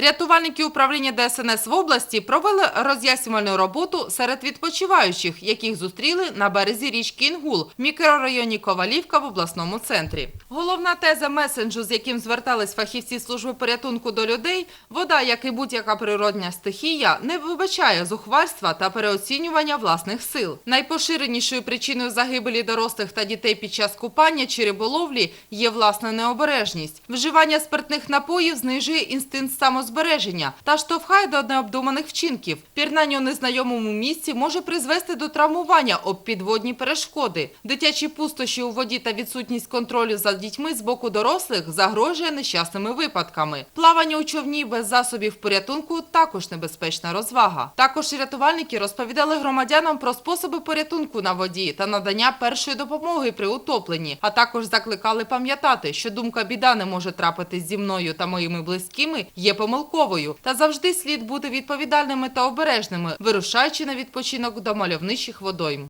Рятувальники управління ДСНС в області провели роз'яснювальну роботу серед відпочиваючих, яких зустріли на березі річки Інгул в мікрорайоні Ковалівка в обласному центрі. Головна теза месенджу, з яким звертались фахівці служби порятунку до людей, вода, як і будь-яка природня стихія, не вибачає зухвальства та переоцінювання власних сил. Найпоширенішою причиною загибелі дорослих та дітей під час купання чи риболовлі є власна необережність. Вживання спиртних напоїв знижує інстинкт самозбереження та штовхає до необдуманих вчинків. Пірнання у незнайомому місці може призвести до травмування об підводні перешкоди. Дитячі пустощі у воді та відсутність контролю за дітьми з боку дорослих загрожує нещасними випадками. Плавання у човні без засобів порятунку також небезпечна розвага. Також рятувальники розповідали громадянам про способи порятунку на воді та надання першої допомоги при утопленні, а також закликали пам'ятати, що думка біда не може трапитись зі мною та моїми близькими є помилковою, та завжди слід бути відповідальними та обережними, вирушаючи на відпочинок до мальовничих водойм.